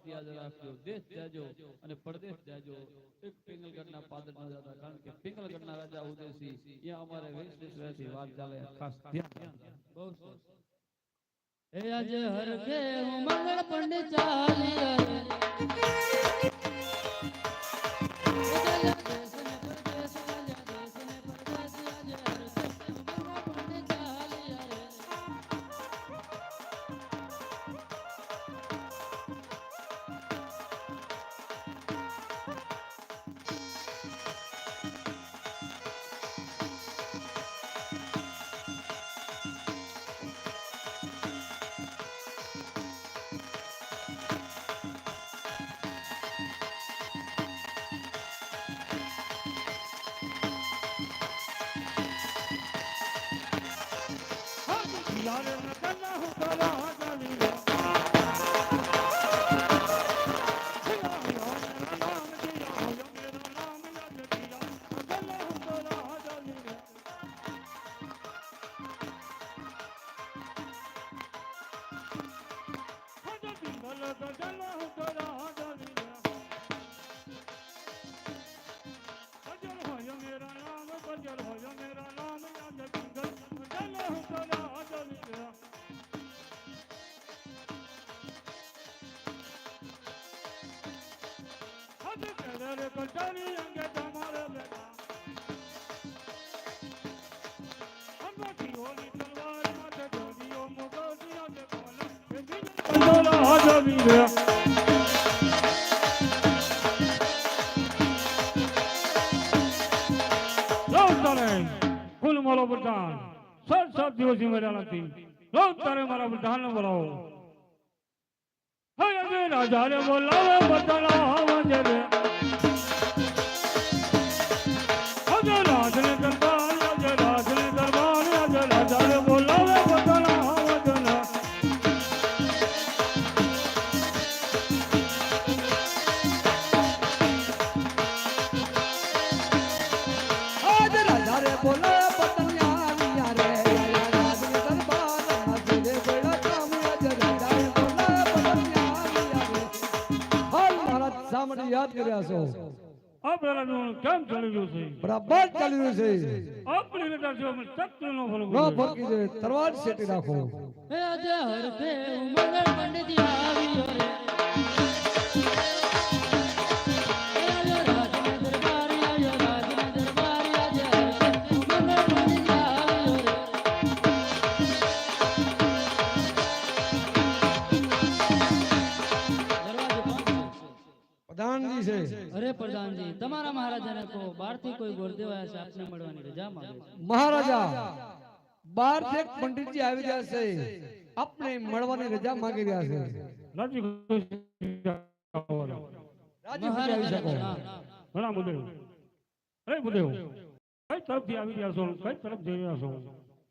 વાત યાદ રાખજો, દેશ જાજો અને પરદેશ જાજો. એક પિંગલગઢના પાદર ન જતા, કારણ કે પિંગલગઢના રાજા ઉદેશી, એ અમારે વીસ વીસ વાત ચાલે ખાસ ધ્યાન બહુ સરસ. હે આજે હર હું મંગળ પંડિત ચાલી. الله تعالى. કંદોલા હાજવી રે તારે ફૂલ મારો પ્રધાન સાત સાત દિવસથી મળ્યા નથી રોજ તારે મારા પ્રધાન બોલાવો હે અજય રાજા રે બોલાવે બદલા કર્યા છો? આ પ્રકારનું કેમ ચાલી રહ્યું છે? બરાબર ચાલી રહ્યું છે. આપણી રજા છે અમે ચક્ર નો ફરક ન ફરકી દે તરવાર સેટી રાખો. હે આજે હરખે પંડિત આવ્યો રે પ્રધાનજી. છે અરે પ્રધાનજી તમારા મહારાજાને કહો બહારથી કોઈ ગુરુદેવ આવ્યા છે આપને મળવાની રજા માંગે મહારાજા બહારથી પંડિતજી આવી રહ્યા છે. આપને મળવાની રજા માંગી રહ્યા છે. રાજી. રાજી ઘણા અરે કઈ તરફથી આવી રહ્યા છો? કઈ તરફ જઈ રહ્યા છો?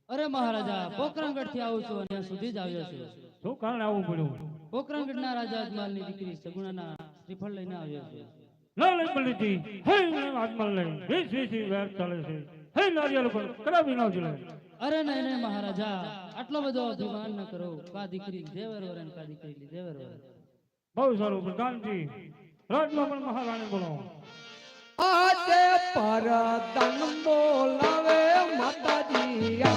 અરે મહારાજા પોકરણગઢથી આવું છું અને ત્યાં સુધી જ આવ્યો છું. શું કારણ આવવું પડ્યું? પોકરણગઢના રાજા અજમાલની દીકરી સગુણાના શ્રીફળ લઈને આવ્યો છું ના લઈ પંડિતજી હે આજમલ લઈ વીસ વીસ વેર ચાલે છે હે નારિયેલ પણ કરાવી ન જોડે અરે નહીં નહીં મહારાજા આટલો બધો અભિમાન ન કરો કા દીકરી જેવર વરે ને કા દીકરી જેવર વરે બહુ સારું પ્રધાનજી રાજમાં પણ મહારાણી બોલો આજે પરદન બોલાવે માતાજી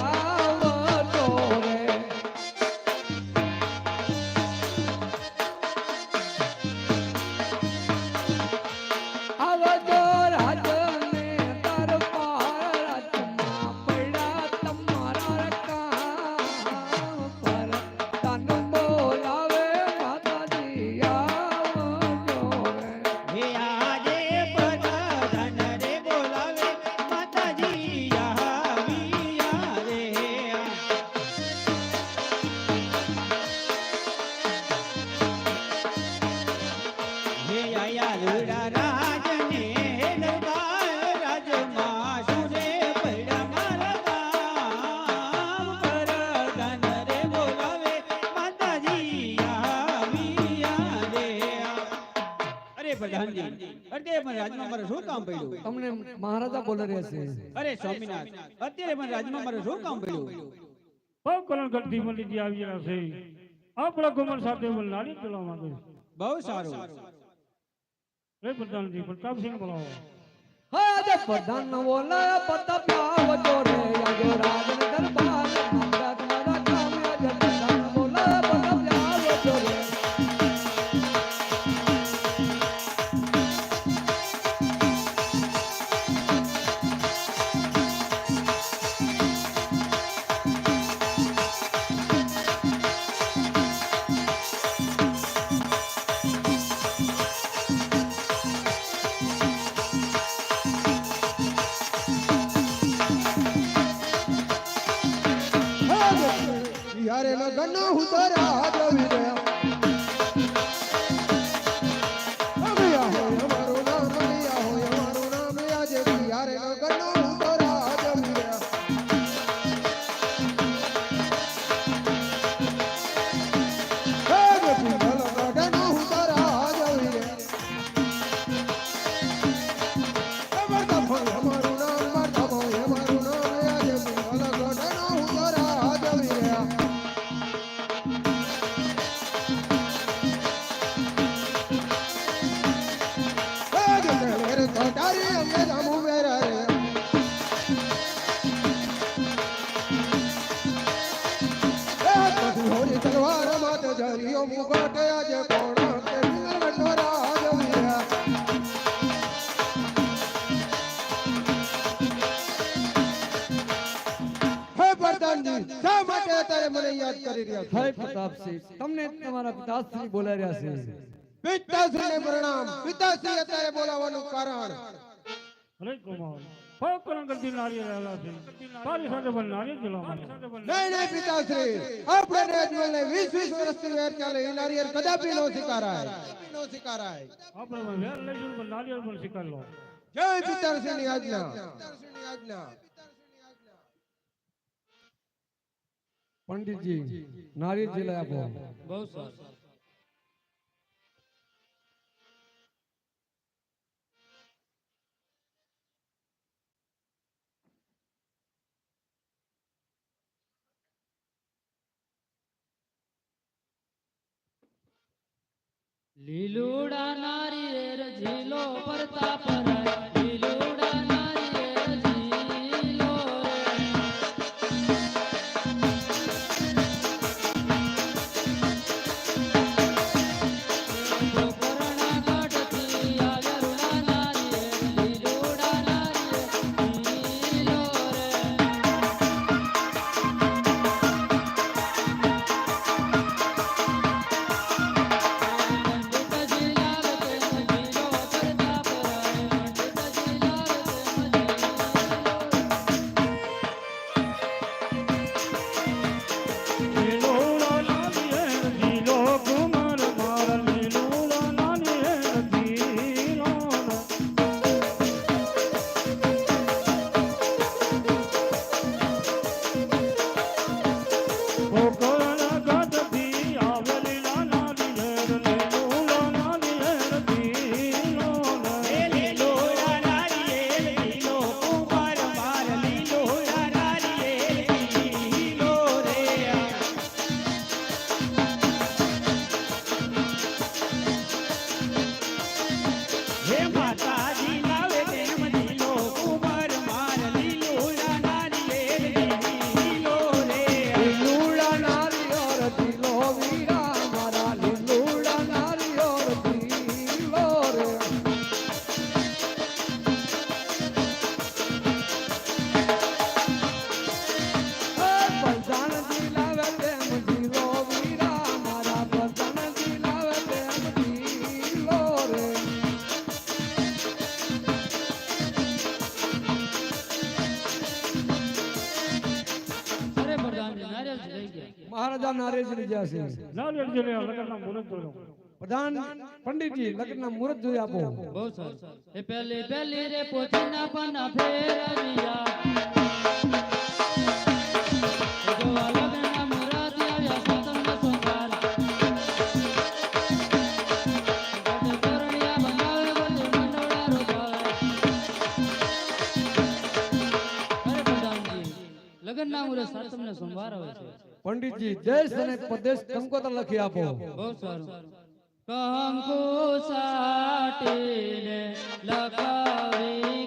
અત્યારે પણ રાજમાં મારે શું કામ પડ્યું? તમને મહારાજા બોલી રહ્યા અરે સ્વામિનાથ અત્યારે પણ રાજમાં મારે શું કામ પડ્યું? બહુ કલણ કરતી પંડિતજી આવી રહ્યા છે. આપણા કુમાર સાથે ચલાવવા માંગે બહુ સારું. રે પ્રધાનજી પ્રતાપસિંહ બોલાવો. આજે પ્રધાન બોલાય અત્યારે મને યાદ કરી રહ્યા છો હે પ્રતાપસિંહ તમને તમારા પિતાશ્રી બોલાઈ રહ્યા છે પિતાશ્રીને પ્રણામ પિતાશ્રી અત્યારે બોલાવવાનું કારણ અરે કુમાર ફળ કરતી નારિયેળ રહેલા છે તારી સાથે પણ નારિયેળ જલાવવાનું નહીં નહીં પિતાશ્રી આપણે રાજમહેલને 20 20 વર્ષથી વેર ચાલે એ નારિયેળ કદાપી નો સ્વીકારાય નો સ્વીકારાય આપણે પણ વેર લઈ જઈને પણ નારિયેળ પણ સ્વીકાર લો જય પિતાશ્રીની આજ્ઞા પિતાશ્રીની આજ્ઞા પંડિતજી નારિયેળ જલાય આપો બહુ સારું લીલુડા નારી ઝીલો પ્રતાપ રાય લીલુડા નારેશ લીધા છે નારિયેળ જલે લગનના મુહૂર્ત જોયો પ્રધાન પંડિતજી લગ્નના મુહૂર્ત જોઈ આપો બહુ સારું એ પહેલી પહેલી રે પોતીના પાના ફેરવ્યા એ જોવા લગ્નના મુહૂર્ત આવ્યા સાતમનો સોમવાર. ગઢ તોરણિયા બનાવે બધું મંડોળા રોપાવે. અરે પ્રધાનજી, લગ્નના મુહૂર્ત સાતમને સોમવાર આવે છે પંડિતજી દેશ અને પ્રદેશ કંકોતર લખી આપો બહુ સારું કંકુ સાટીને લખાવી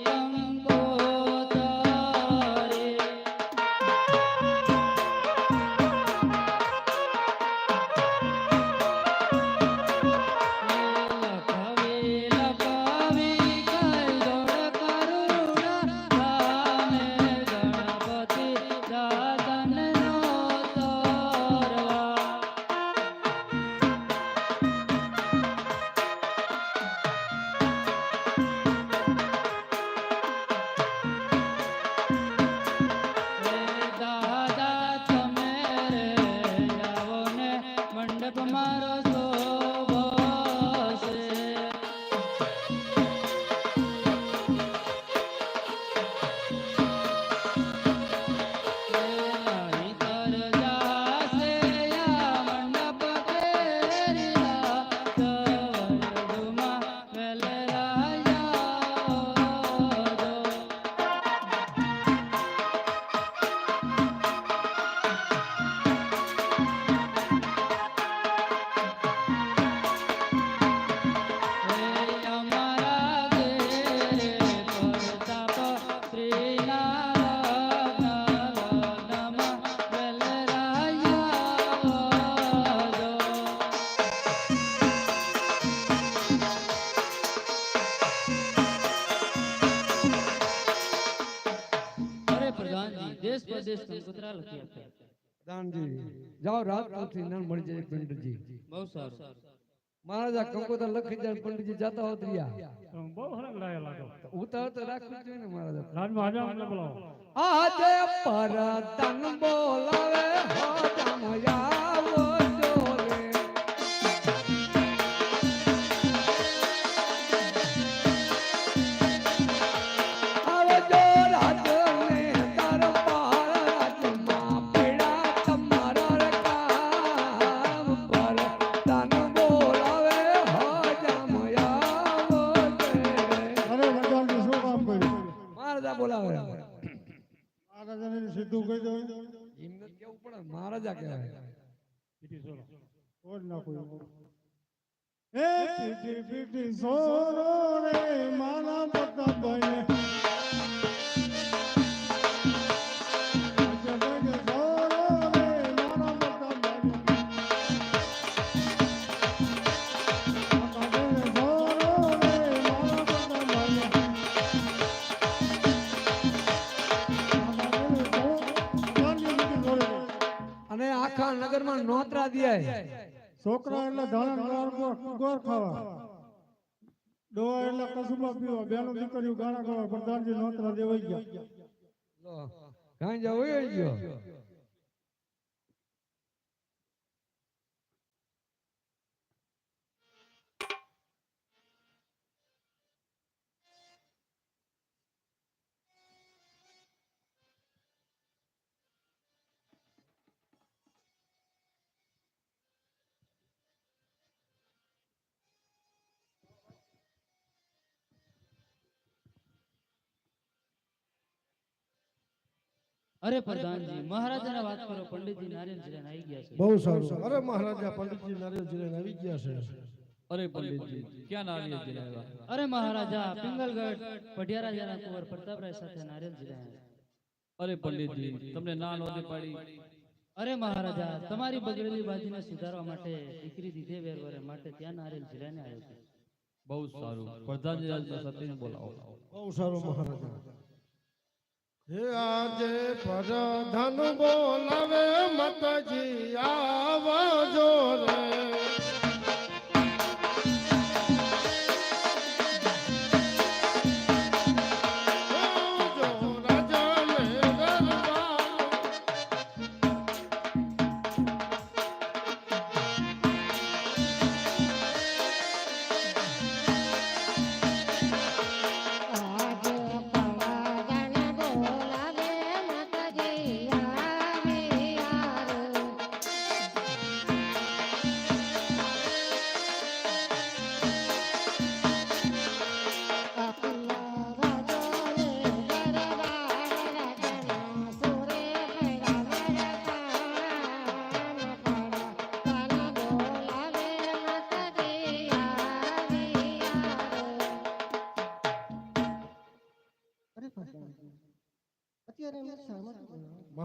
પરદેશ કંકોત્રા લખી આપ્યા પ્રધાનજી જાઓ રાજકોટથી નામ મળી જાય પંડિતજી બહુ સારું મહારાજા કંકોતર લખી જાય પંડિતજી જાતા હોત રહ્યા તમે બહુ હરખ લાયા લાગો ઉતાર તો રાખવું જોઈએ ને મહારાજા રાજમાં આજે અમને બોલાવો આજે પરતન બોલાવે હાજમ આવો પડે મહારાજા કહેવાય. PT sorrow. એ સોરો રે પ્રતાપભાઈને. આજે નગરમાં દે છોકરો એટલે ધાણા ગોળ ખાવા. ડોવા એટલે કસુબા પીવા. બેનો દીકરીઓ ગાણા ગાવા પ્રધાનજી નોતરા દેવાઈ ગયા. ગાંજા હોય ગયો. અરે પ્રધાનજી મહારાજાને વાત કરો પંડિતજી નારિયેળ જીરાને આવી ગયા છે. બહુ સારું. અરે મહારાજા પંડિતજી નરેશજી આવી ગયા છે. અરે પંડિતજી ક્યાં નારિયેળ આવ્યા? અરે મહારાજા પિંગલગઢ પઢિયારાજાના કુંવર પ્રતાપરાય સાથે નારિયેળ જીરાયા અરે પંડિતજી તમને ના નોંધી પાડી. અરે મહારાજા તમારી બગડેલી બાજીને સુધારવા માટે દીકરી દીધે વેરવરે માટે ત્યાં નારેલ જીરાને આવ્યો બહુ સારું. પ્રધાનજી બોલાવો. બહુ સારું મહારાજા. આજે ધન બોલાવે મતજી આવજો રે.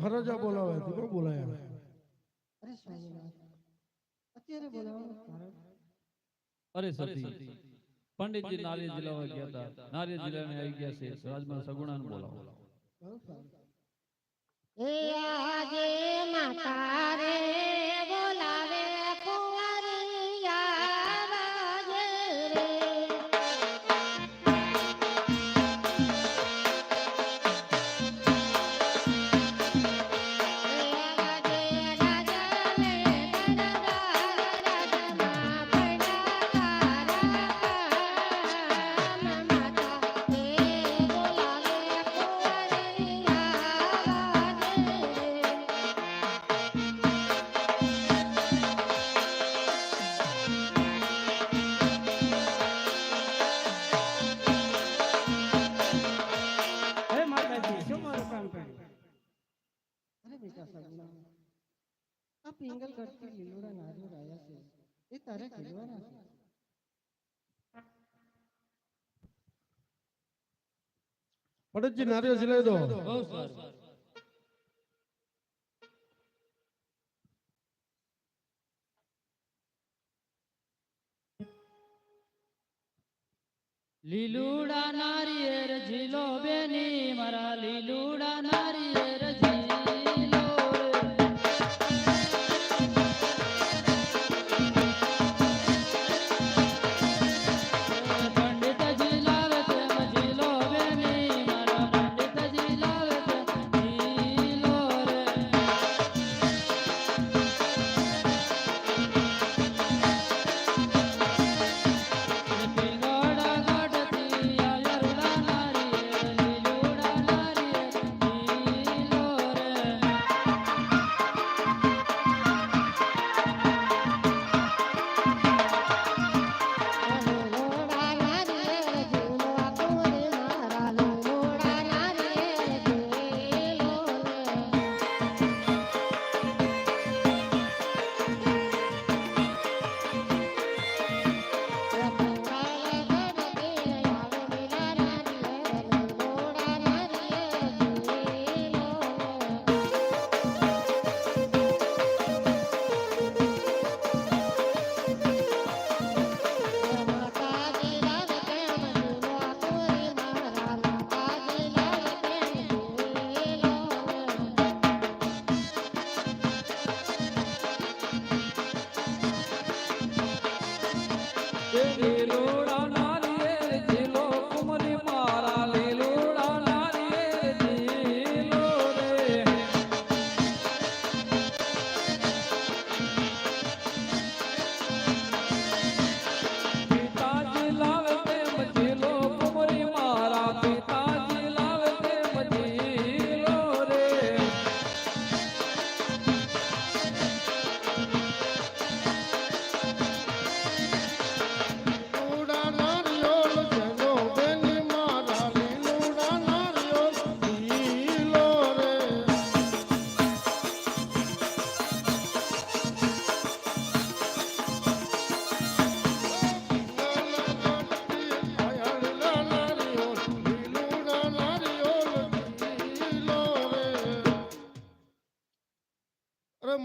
મહારાજા બોલાવે છે કોણ બોલાયા. અરે સ્વામિનાથ અત્યારે બોલાવવાનું કારણ અરે સતી પંડિતજી નારિયેળ જિલ્લામાં ગયા હતા. નારિયેળ જિલ્લાને આવી ગયા છે. રાજમાં સગુણાને બોલાવો. બહુ સારું એ આજે માતા રે બોલાવે આ પિંગલ કરતી લીલોડા નારિયેળ આવ્યા છે. એ તારે ખેલવાના છે. પડતજી નારિયેળ સિલાઈ દો. બહુ સારું. લીલુડા નારિયેર ઝીલો બેની મારા લીલુડા નારિયેર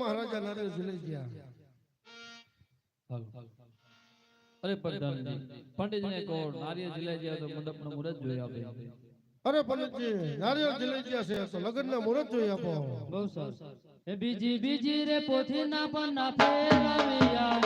મહારાજા નરેશ લઈ ગયા. અરે પ્રધાનજી પંડિતજીને કહો નારિયેળ જિલ્લા ગયા તો મંડપનો મુહૂર્ત જોઈ આપે. અરે પંડિતજી નારિયેળ જિલ્લા ગયા છે તો લગ્નના મુહૂર્ત જોઈ આપો. બહુ સારું. એ બીજી બીજી રે પોથી ના પણ ના ફેરવ્યા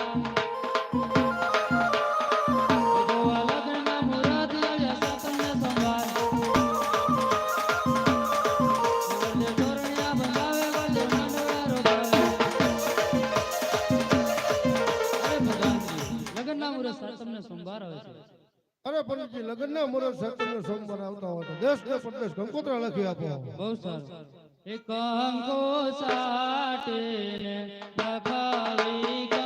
અરે પંડિતજી લગ્નના મુહૂર્ત સત્તરને સોમવાર આવતા હોય તો દેશ ને પ્રદેશ કંકોત્રા લખી આપો બહુ સારું. એક અંકો સાટે ને લખાવી